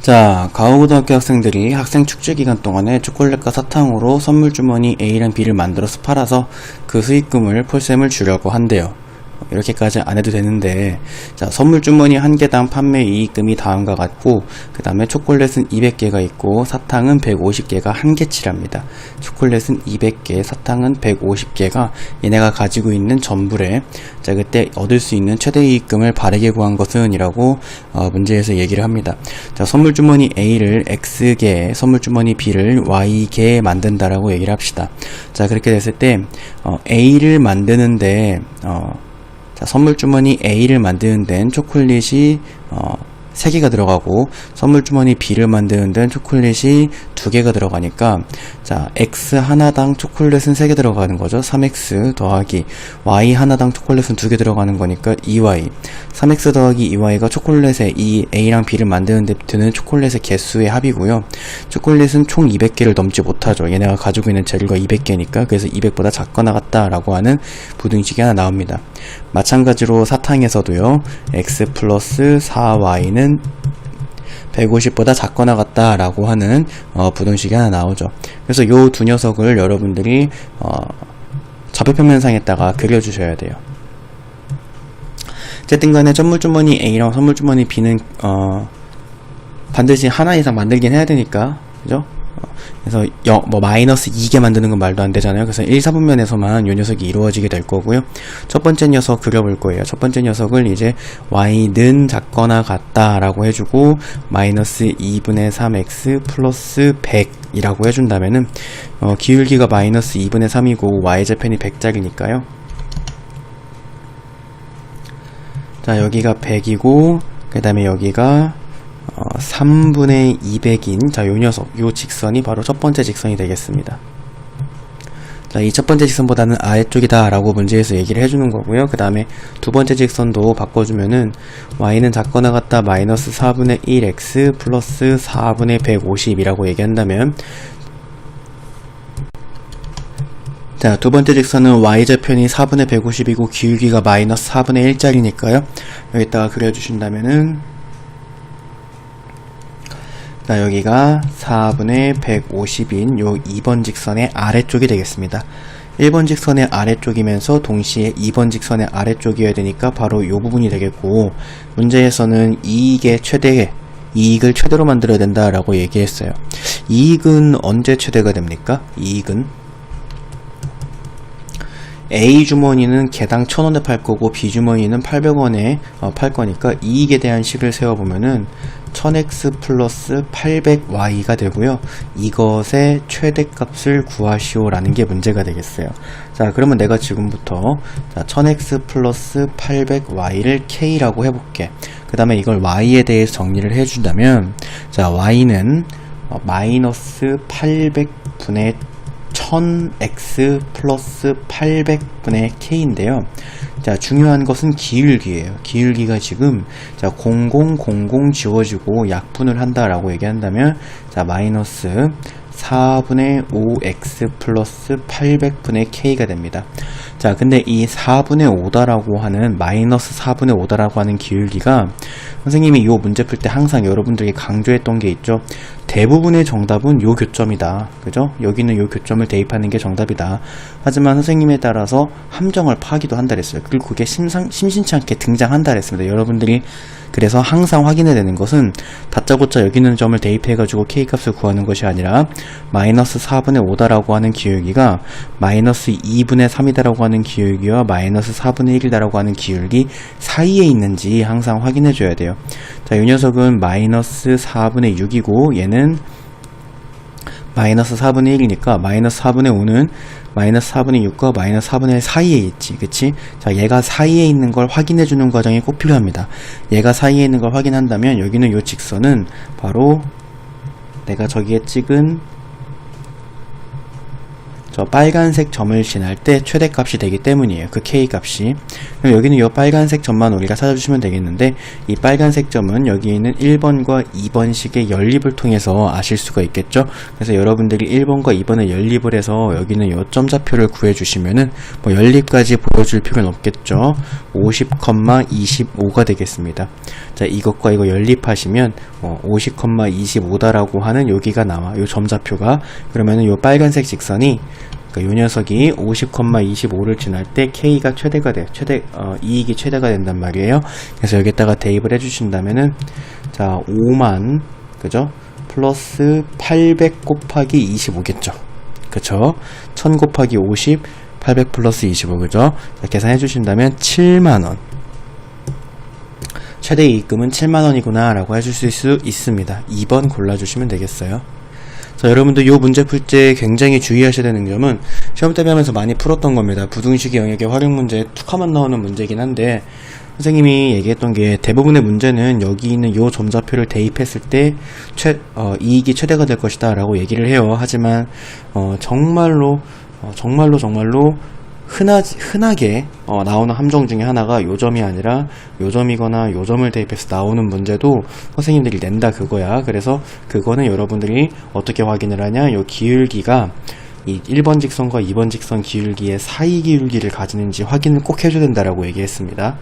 자, 가오고등학교 학생들이 학생 축제 기간 동안에 초콜릿과 사탕으로 선물 주머니 A랑 B를 만들어서 팔아서 그 수익금을 폴셈을 주려고 한대요. 이렇게까지 안 해도 되는데, 자, 선물 주머니 한 개당 판매 이익금이 다음과 같고, 그 다음에 초콜릿은 200개가 있고, 사탕은 150개가 한 개치랍니다. 초콜릿은 200개, 사탕은 150개가 얘네가 가지고 있는 전부래. 자, 그때 얻을 수 있는 최대 이익금을 바르게 구한 것은 이라고 어, 문제에서 얘기를 합니다. 자, 선물 주머니 A를 X개, 선물 주머니 B를 Y개 만든다라고 얘기를 합시다. 자, 그렇게 됐을 때 어, A를 만드는데 어, 자, 선물 주머니 A를 만드는 데는 초콜릿이 어, 3개가 들어가고 선물 주머니 B를 만드는 데는 초콜릿이 2개가 들어가니까 자, X 하나당 초콜릿은 3개 들어가는 거죠. 3X 더하기 Y 하나당 초콜릿은 2개 들어가는 거니까 2Y 3X 더하기 2Y가 초콜릿의 이 A랑 B를 만드는 데 드는 초콜릿의 개수의 합이고요. 초콜릿은 총 200개를 넘지 못하죠. 얘네가 가지고 있는 재료가 200개니까 그래서 200보다 작거나 같다라고 하는 부등식이 하나 나옵니다. 마찬가지로 사탕에서도요. x 플러스 4y는 150보다 작거나 같다라고 하는 어, 부등식이 하나 나오죠. 그래서 요 두 녀석을 여러분들이 어, 좌표평면상에다가 그려주셔야 돼요. 어쨌든 간에 선물주머니 A랑 선물주머니 B는 어, 반드시 하나 이상 만들긴 해야 되니까 그죠? 어, 그래서 영, 뭐 마이너스 2개 만드는 건 말도 안 되잖아요. 그래서 1, 4분면에서만 이 녀석이 이루어지게 될 거고요. 첫 번째 녀석 그려볼 거예요. 첫 번째 녀석을 이제 y는 작거나 같다라고 해주고 마이너스 2분의 3x 플러스 100 이라고 해준다면은 어, 기울기가 마이너스 2분의 3이고 y좌편이 100짜리니까요. 자 여기가 100이고 그 다음에 여기가 어, 3분의 200인 자 요 녀석 요 직선이 바로 첫 번째 직선이 되겠습니다 자 이 첫 번째 직선보다는 아래쪽이다 라고 문제에서 얘기를 해주는 거고요 그 다음에 두 번째 직선도 바꿔주면은 y는 작거나 같다 마이너스 4분의 1x 플러스 4분의 150이라고 얘기한다면 자, 두 번째 직선은 y좌편이 4분의 150이고 기울기가 마이너스 4분의 1짜리니까요. 여기다가 그려주신다면은 자, 여기가 4분의 150인 요 2번 직선의 아래쪽이 되겠습니다. 1번 직선의 아래쪽이면서 동시에 2번 직선의 아래쪽이어야 되니까 바로 요 부분이 되겠고 문제에서는 이익의 최대 이익을 최대로 만들어야 된다라고 얘기했어요. 이익은 언제 최대가 됩니까? 이익은 A 주머니는 개당 1000원에 팔 거고 B 주머니는 800원에 어, 팔 거니까 이익에 대한 식을 세워보면은 1000x 플러스 800y가 되고요. 이것의 최대값을 구하시오 라는 게 문제가 되겠어요. 자, 그러면 내가 지금부터 자, 1000x 플러스 800y를 k라고 해볼게. 그 다음에 이걸 y에 대해서 정리를 해준다면 자, y는 어, 마이너스 800분의 1000x 플러스 800분의 k인데요. 자, 중요한 것은 기울기예요. 기울기가 지금 자, 0000 지워지고 약분을 한다라고 얘기한다면 자, 마이너스 4분의 5x 플러스 800분의 k가 됩니다. 자, 근데 이 4분의 5다라고 하는 마이너스 4분의 5다라고 하는 기울기가 선생님이 이 문제 풀 때 항상 여러분들에게 강조했던 게 있죠. 대부분의 정답은 요 교점이다. 그죠? 여기는 요 교점을 대입하는 게 정답이다. 하지만 선생님에 따라서 함정을 파기도 한다 그랬어요. 그리고 그게 심상, 심심치 않게 등장한다 그랬습니다. 여러분들이 그래서 항상 확인해야 되는 것은 다짜고짜 여기 있는 점을 대입해가지고 k값을 구하는 것이 아니라 마이너스 4분의 5다라고 하는 기울기가 마이너스 2분의 3이다라고 하는 기울기와 마이너스 4분의 1이다라고 하는 기울기 사이에 있는지 항상 확인해 줘야 돼요. 자, 이 녀석은 마이너스 4분의 6이고 얘는 마이너스 4분의 1이니까 마이너스 4분의 5는 마이너스 4분의 6과 마이너스 4분의 1 사이에 있지 그치? 자 얘가 사이에 있는 걸 확인해 주는 과정이 꼭 필요합니다 얘가 사이에 있는 걸 확인한다면 여기는 요 직선은 바로 내가 저기에 찍은 저 빨간색 점을 지날 때 최대값이 되기 때문이에요. 그 k 값이. 그럼 여기는 이 빨간색 점만 우리가 찾아주시면 되겠는데 이 빨간색 점은 여기 있는 1번과 2번식의 연립을 통해서 아실 수가 있겠죠. 그래서 여러분들이 1번과 2번을 연립을 해서 여기는 이 점좌표를 구해주시면은 뭐 연립까지 보여줄 필요는 없겠죠. 50,25가 되겠습니다. 자 이것과 이거 연립하시면 어, 50,25다라고 하는 여기가 나와. 요 점좌표가 그러면은 요 빨간색 직선이 그러니까 요 녀석이 50,25를 지날 때 K가 최대가 돼. 최대, 어, 이익이 최대가 된단 말이에요. 그래서 여기다가 대입을 해주신다면은, 자, 5만, 그죠? 플러스 800 곱하기 25겠죠. 그쵸? 1000 곱하기 50, 800 플러스 25, 그죠? 자, 계산해 주신다면 7만원. 최대 이익금은 7만원이구나, 라고 해줄 수 있습니다. 2번 골라주시면 되겠어요. 자, 여러분들 요 문제 풀 때 굉장히 주의하셔야 되는 점은 시험 대비하면서 많이 풀었던 겁니다. 부등식의 영역의 활용 문제 툭 하면 나오는 문제긴 한데 선생님이 얘기했던 게 대부분의 문제는 여기 있는 요 점좌표를 대입했을 때 최, 어, 이익이 최대가 될 것이다 라고 얘기를 해요. 하지만 어, 정말로 어, 정말로 정말로 흔하, 흔하게 어, 나오는 함정 중에 하나가 요점이 아니라 요점이거나 요점을 대입해서 나오는 문제도 선생님들이 낸다 그거야. 그래서 그거는 여러분들이 어떻게 확인을 하냐? 요 기울기가 이 1번 직선과 2번 직선 기울기의 사이 기울기를 가지는지 확인을 꼭 해줘야 된다라고 얘기했습니다.